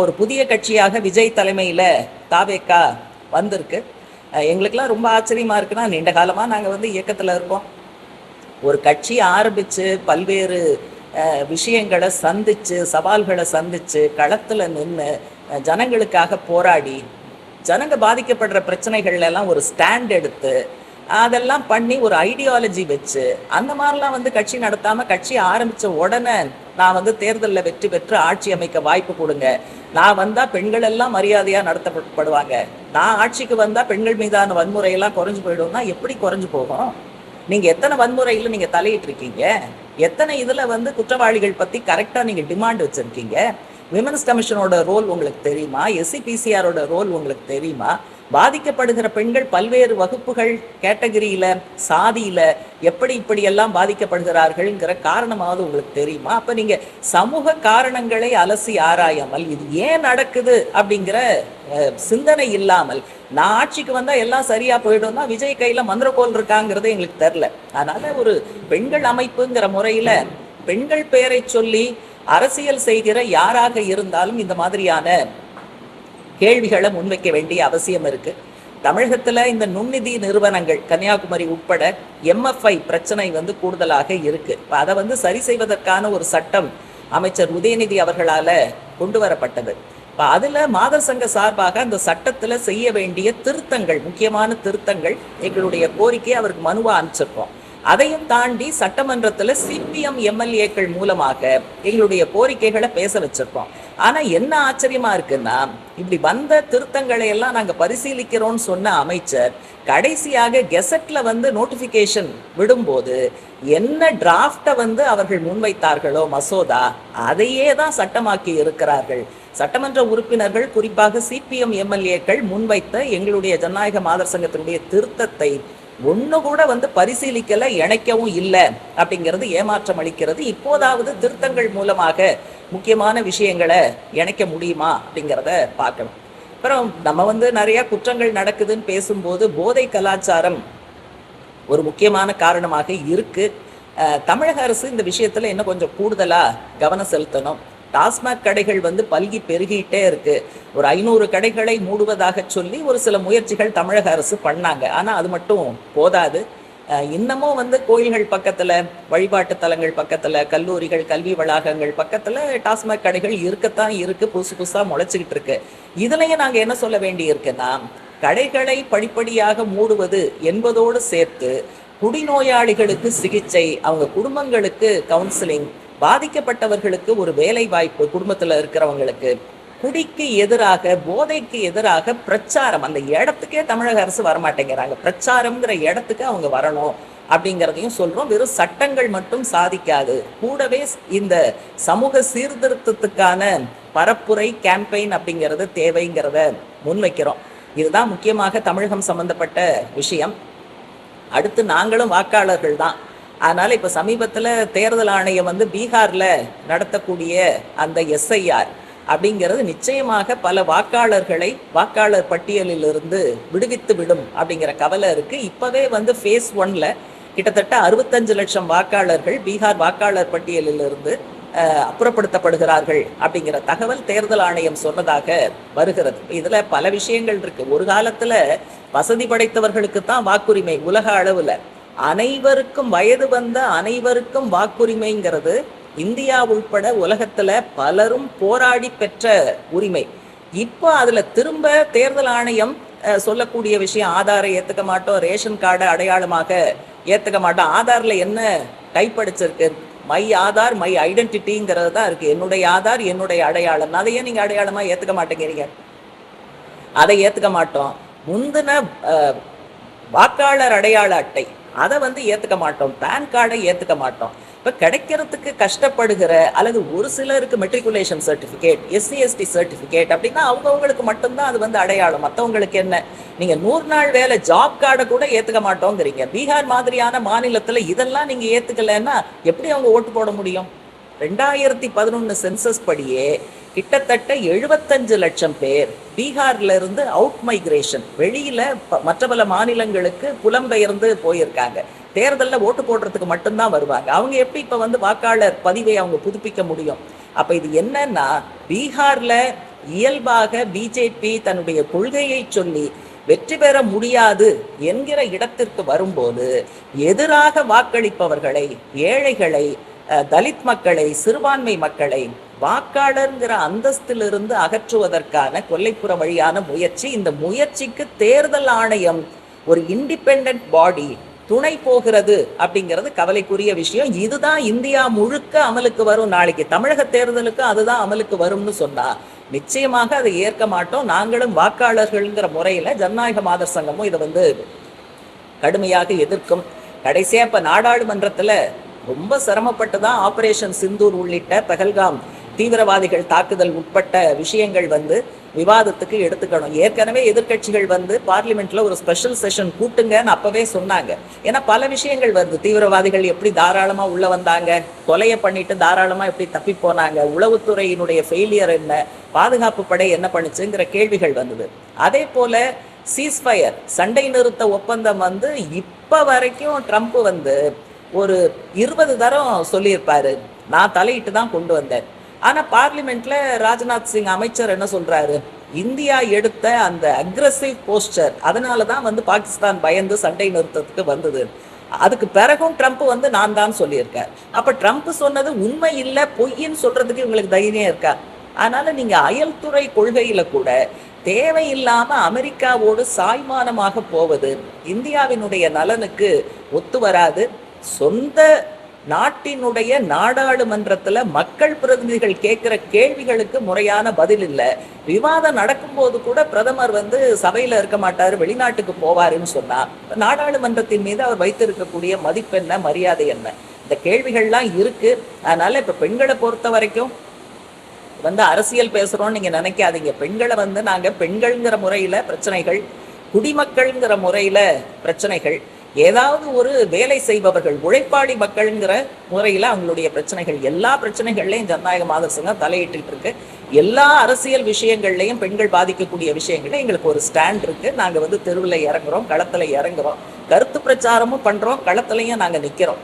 ஒரு புதிய கட்சியாக விஜய் தலைமையில் தாவேக்கா வந்திருக்கு. எங்களுக்கெல்லாம் ரொம்ப ஆச்சரியமா இருக்குன்னா நீண்ட காலமாக நாங்கள் வந்து இயக்கத்தில் இருக்கோம். ஒரு கட்சி ஆரம்பித்து பல்வேறு விஷயங்களை சந்தித்து சவால்களை சந்தித்து களத்தில் நின்று ஜனங்களுக்காக போராடி ஜனங்க பாதிக்கப்படுற பிரச்சனைகள்லாம் ஒரு ஸ்டாண்ட் எடுத்து அதெல்லாம் பண்ணி ஒரு ஐடியாலஜி வச்சு அந்த மாதிரிலாம் வந்து கட்சி நடத்தாமல் கட்சி ஆரம்பித்த உடனே நான் வந்து தேர்தலில் வெற்றி பெற்று ஆட்சி அமைக்க வாய்ப்பு கொடுங்க. நான் வந்தா பெண்கள் எல்லாம் மரியாதையா நடத்தப்படுவாங்க. நான் ஆட்சிக்கு வந்தா பெண்கள் மீதான வன்முறையெல்லாம் குறைஞ்சு போயிடும்னா எப்படி குறைஞ்சு போகும்? நீங்க எத்தனை வன்முறையில நீங்க தலையிட்டு இருக்கீங்க? எத்தனை இதுல வந்து குற்றவாளிகள் பத்தி கரெக்டா நீங்க டிமாண்ட் வச்சிருக்கீங்க? விமன்ஸ் கமிஷனோட ரோல் உங்களுக்கு தெரியுமா? எஸ்சிபிசிஆரோட ரோல் உங்களுக்கு தெரியுமா? பாதிக்கப்படுகிற பெண்கள் பல்வேறு வகுப்புகள் கேட்டகரியில சாதியில எப்படி இப்படி எல்லாம் பாதிக்கப்படுகிறார்கள்ங்கிற காரணமாவது உங்களுக்கு தெரியுமா? அப்ப நீங்க சமூக காரணங்களை அலசி ஆராயாமல் இது ஏன் நடக்குது? அப்படிங்கிற சிந்தனை இல்லாமல் நான் ஆட்சிக்கு வந்தா எல்லாம் சரியா போயிடும்னா விஜய் கையில மந்திரக்கோல் இருக்காங்கிறது எங்களுக்கு தெரில அதனால ஒரு பெண்கள் அமைப்புங்கிற முறையில பெண்கள் பெயரை சொல்லி அரசியல் செய்கிற யாராக இருந்தாலும் இந்த மாதிரியான கேள்விகளை முன்வைக்க வேண்டிய அவசியம் இருக்கு. தமிழகத்துல இந்த நுண்நிதி நிறுவனங்கள் கன்னியாகுமரி உட்பட எம்எஃப்ஐ பிரச்சனை வந்து கூடுதலாக இருக்கு. இப்ப அதை வந்து சரி செய்வதற்கான ஒரு சட்டம் அமைச்சர் உதயநிதி அவர்களால கொண்டு வரப்பட்டது. இப்போ அதுல மாதர் சங்க சார்பாக அந்த சட்டத்துல செய்ய வேண்டிய திருத்தங்கள் முக்கியமான திருத்தங்கள் எங்களுடைய கோரிக்கை அவருக்கு மனுவா அனுப்பிச்சிருக்கோம். அதையும் தாண்டி சட்டமன்றத்தில் சிபிஎம் எம்எல்ஏக்கள் மூலமாக எங்களுடைய கோரிக்கைகளை பேச வச்சிருக்கோம். ஆனால் என்ன ஆச்சரியமா இருக்குன்னா இப்படி வந்த திருத்தங்களை எல்லாம் நாங்கள் பரிசீலிக்கிறோம்னு சொன்ன அமைச்சர் கடைசியாக கெசட்ல வந்து நோட்டிபிகேஷன் விடும்போது என்ன டிராஃப்டை வந்து அவர்கள் முன்வைத்தார்களோ மசோதா அதையே தான் சட்டமாக்கி இருக்கிறார்கள். சட்டமன்ற உறுப்பினர்கள் குறிப்பாக சிபிஎம் எம்எல்ஏக்கள் முன்வைத்த எங்களுடைய ஜனநாயக மாதர் சங்கத்தினுடைய திருத்தத்தை ஒன்று கூட வந்து பரிசீலிக்கலை இணைக்கவும் இல்லை அப்படிங்கிறது ஏமாற்றம் அளிக்கிறது. இப்போதாவது திருத்தங்கள் மூலமாக முக்கியமான விஷயங்களை இணைக்க முடியுமா அப்படிங்கிறத பார்க்கணும். அப்புறம் நம்ம வந்து நிறைய குற்றங்கள் நடக்குதுன்னு பேசும்போது போதை கலாச்சாரம் ஒரு முக்கியமான காரணமாக இருக்கு. தமிழக அரசு இந்த விஷயத்துல இன்னும் கொஞ்சம் கூடுதலா கவனம் செலுத்தணும். டாஸ்மாக் கடைகள் வந்து பல்கி பெருகிட்டே இருக்கு. ஒரு ஐநூறு கடைகளை மூடுவதாக சொல்லி ஒரு சில முயற்சிகள் தமிழக அரசு பண்ணாங்க. ஆனால் அது மட்டும் போதாது. இன்னமும் வந்து கோயில்கள் பக்கத்தில் வழிபாட்டு தலங்கள் பக்கத்தில் கல்லூரிகள் கல்வி வளாகங்கள் பக்கத்தில் டாஸ்மாக் கடைகள் இருக்கத்தான் இருக்குது புதுசு புதுசாக முளைச்சிக்கிட்டு இருக்கு. இதுலையும் நாங்கள் என்ன சொல்ல வேண்டி இருக்குன்னா கடைகளை படிப்படியாக மூடுவது என்பதோடு சேர்த்து குடிநோயாளிகளுக்கு சிகிச்சை அவங்க குடும்பங்களுக்கு கவுன்சிலிங் பாதிக்கப்பட்டவர்களுக்கு ஒரு வேலை வாய்ப்பு குடும்பத்துல இருக்கிறவங்களுக்கு குடிக்கு எதிராக போதைக்கு எதிராக பிரச்சாரம். அந்த இடத்துக்கே தமிழக அரசு வரமாட்டேங்கிறாங்க. பிரச்சாரம்ங்கிற இடத்துக்கு அவங்க வரணும் அப்படிங்கிறதையும் சொல்றோம். வெறும் சட்டங்கள் மட்டும் சாதிக்காது. கூடவே இந்த சமூக சீர்திருத்தத்துக்கான பரப்புரை கேம்பெயின் அப்படிங்கிறது தேவைங்கிறத முன்வைக்கிறோம். இதுதான் முக்கியமாக தமிழகம் சம்பந்தப்பட்ட விஷயம். அடுத்து நாங்களும் வாக்காளர்கள் தான். அதனால இப்ப சமீபத்துல தேர்தல் ஆணையம் வந்து பீகார்ல நடத்தக்கூடிய அந்த எஸ்ஐஆர் அப்படிங்கிறது நிச்சயமாக பல வாக்காளர்களை வாக்காளர் பட்டியலில் இருந்து விடுவித்து விடும் அப்படிங்கிற கவலை இருக்கு. இப்பவே வந்து ஃபேஸ் ஒன்ல கிட்டத்தட்ட அறுபத்தஞ்சு லட்சம் வாக்காளர்கள் பீகார் வாக்காளர் பட்டியலிலிருந்து அப்புறப்படுத்தப்படுகிறார்கள் அப்படிங்கிற தகவல் தேர்தல் ஆணையம் சொன்னதாக வருகிறது. இதுல பல விஷயங்கள் இருக்கு. ஒரு காலத்துல வசதி படைத்தவர்களுக்கு தான் வாக்குரிமை உலக அளவுல. அனைவருக்கும் வயது வந்த அனைவருக்கும் வாக்குரிமைங்கிறது இந்தியா உள்பட உலகத்துல பலரும் போராடி பெற்ற உரிமை. இப்போ அதுல திரும்ப தேர்தல் ஆணையம் சொல்லக்கூடிய விஷயம் ஆதாரை ஏத்துக்க மாட்டோம் ரேஷன் கார்டை அடையாளமாக ஏத்துக்க மாட்டோம். ஆதார்ல என்ன கைப்படிச்சிருக்கு? மை ஆதார் மை ஐடென்டிட்டிங்கிறது தான் இருக்கு. என்னுடைய ஆதார் என்னுடைய அடையாளம். அதையே நீங்க அடையாளமா ஏத்துக்க மாட்டேங்கிறீங்க? அதை ஏத்துக்க மாட்டோம். முந்தின வாக்காளர் அடையாள அட்டை அதை வந்து ஏற்றுக்க மாட்டோம். பேன் கார்டை ஏற்றுக்க மாட்டோம். இப்போ கிடைக்கிறதுக்கு கஷ்டப்படுகிற அல்லது ஒரு சிலருக்கு மெட்ரிகுலேஷன் சர்டிஃபிகேட் எஸ்சி எஸ்டி அப்படின்னா அவங்கவுங்களுக்கு மட்டும்தான் அது வந்து அடையாளம். மற்றவங்களுக்கு என்ன? நீங்கள் நூறு நாள் வேலை ஜாப் கார்டை கூட ஏற்றுக்க மாட்டோங்கிறீங்க. பீகார் மாதிரியான மாநிலத்தில் இதெல்லாம் நீங்கள் ஏற்றுக்கலைன்னா எப்படி அவங்க ஓட்டு போட முடியும்? ரெண்டாயிரத்தி பதினொன்று சென்சஸ் படியே கிட்டத்தட்ட எழுபத்தஞ்சு லட்சம் பேர் பீகார்ல இருந்து அவுட் மைக்ரேஷன் வெளியில மற்ற பல மாநிலங்களுக்கு புலம்பெயர்ந்து போயிருக்காங்க. தேர்தலில் ஓட்டு போடுறதுக்கு மட்டும்தான் வருவாங்க. அவங்க எப்படி இப்போ வந்து வாக்காளர் பதிவை அவங்க புதுப்பிக்க முடியும்? அப்போ இது என்னன்னா பீகார்ல இயல்பாக பிஜேபி தன்னுடைய கொள்கையை சொல்லி வெற்றி பெற முடியாது என்கிற இடத்திற்கு வரும்போது எதிராக வாக்களிப்பவர்களை ஏழைகளை தலித் மக்களை சிறுபான்மை மக்களை வாக்காளர்ங்கிற அந்தஸ்திலிருந்து அகற்றுவதற்கான கொல்லைப்புற வழியான முயற்சி. இந்த முயற்சிக்கு தேர்தல் ஆணையம் ஒரு இண்டிபெண்ட் பாடி துணை போகிறது அப்படிங்கிறது கவலைக்குரிய விஷயம். இதுதான் இந்தியா முழுக்க அமலுக்கு வரும் நாளைக்கு. தமிழக தேர்தலுக்கு அதுதான் அமலுக்கு வரும்னு சொன்னா நிச்சயமாக அதை ஏற்க மாட்டோம். நாங்களும் வாக்காளர்கள்ங்கிற முறையில ஜனநாயக மாதர் சங்கமும் இதை வந்து கடுமையாக எதிர்க்கும். கடைசியா இப்ப நாடாளுமன்றத்துல ரொம்ப சிரமப்பட்டு தான் ஆபரேஷன் சிந்தூர் உள்ளிட்ட பகல்காம் தீவிரவாதிகள் தாக்குதல் உட்பட்ட விஷயங்கள் வந்து விவாதத்துக்கு எடுத்துக்கணும். ஏற்கனவே எதிர்க்கட்சிகள் வந்து பார்லிமெண்ட்ல ஒரு ஸ்பெஷல் செஷன் கூட்டுங்கன்னு அப்பவே சொன்னாங்க. ஏன்னா பல விஷயங்கள் வருது. தீவிரவாதிகள் எப்படி தாராளமா உள்ள வந்தாங்க? கொலையை பண்ணிட்டு தாராளமா எப்படி தப்பி போனாங்க? உளவுத்துறையினுடைய ஃபெயிலியர் என்ன? பாதுகாப்பு படை என்ன பண்ணுச்சுங்கிற கேள்விகள் வந்தது. அதே போல சீஸ்ஃபயர் சண்டை நிறுத்த ஒப்பந்தம் வந்து இப்ப வரைக்கும் ட்ரம்ப் வந்து ஒரு இருபது தரம் சொல்லியிருப்பாரு. நான் தலையிட்டு தான் கொண்டு வந்தேன். ஆனால் பார்லிமெண்ட்ல ராஜ்நாத் சிங் அமைச்சர் என்ன சொல்றாரு? இந்தியா எடுத்த அந்த அக்ரஸிவ் போஸ்டர் அதனால தான் வந்து பாகிஸ்தான் பயந்து சண்டை நிறுத்தத்துக்கு வந்தது. அதுக்கு பிறகும் ட்ரம்ப் வந்து நான் தான் சொல்லியிருக்கேன் அப்போ ட்ரம்ப் சொன்னது உண்மை இல்லை பொய்ன்னு சொல்றதுக்கு இவங்களுக்கு தைரியம் இருக்கா? அதனால நீங்க அயல்துறை கொள்கையில கூட தேவையில்லாம அமெரிக்காவோடு சாய்மானமாக போவது இந்தியாவினுடைய நலனுக்கு ஒத்து வராது சொந்த நாட்டினுடைய நாடாளுமன்றத்தில் மக்கள் பிரதிநிதிகள் கேட்குற கேள்விகளுக்கு முறையான பதில் இல்லை. விவாதம் நடக்கும்போது கூட பிரதமர் வந்து சபையில் இருக்க மாட்டார் வெளிநாட்டுக்கு போவாருன்னு சொன்னால் நாடாளுமன்றத்தின் மீது அவர் வைத்திருக்கக்கூடிய மதிப்பென்ன மரியாதை என்ன? இந்த கேள்விகள்லாம் இருக்கு. அதனால இப்போ பெண்களை பொறுத்த வரைக்கும் வந்து அரசியல் பேசுகிறோம்னு நீங்கள் நினைக்காதீங்க. பெண்களை வந்து நாங்கள் பெண்கள்ங்கிற முறையில் பிரச்சனைகள் குடிமக்கள்ங்கிற முறையில் பிரச்சனைகள். ஏதாவது ஒரு வேலை செய்பவர்கள் உழைப்பாடி மக்கள்ங்கிற முறையில் அவங்களுடைய பிரச்சனைகள் எல்லா பிரச்சனைகள்லையும் ஜனநாயக மாதர் சங்கம் தலையிட்டு இருக்கு. எல்லா அரசியல் விஷயங்கள்லையும் பெண்கள் பாதிக்கக்கூடிய விஷயங்கள்ல எங்களுக்கு ஒரு ஸ்டாண்ட் இருக்கு. நாங்கள் வந்து தெருவில் இறங்குறோம் களத்தில் இறங்குறோம். கருத்து பிரச்சாரமும் பண்றோம் களத்துலையும் நாங்கள் நிற்கிறோம்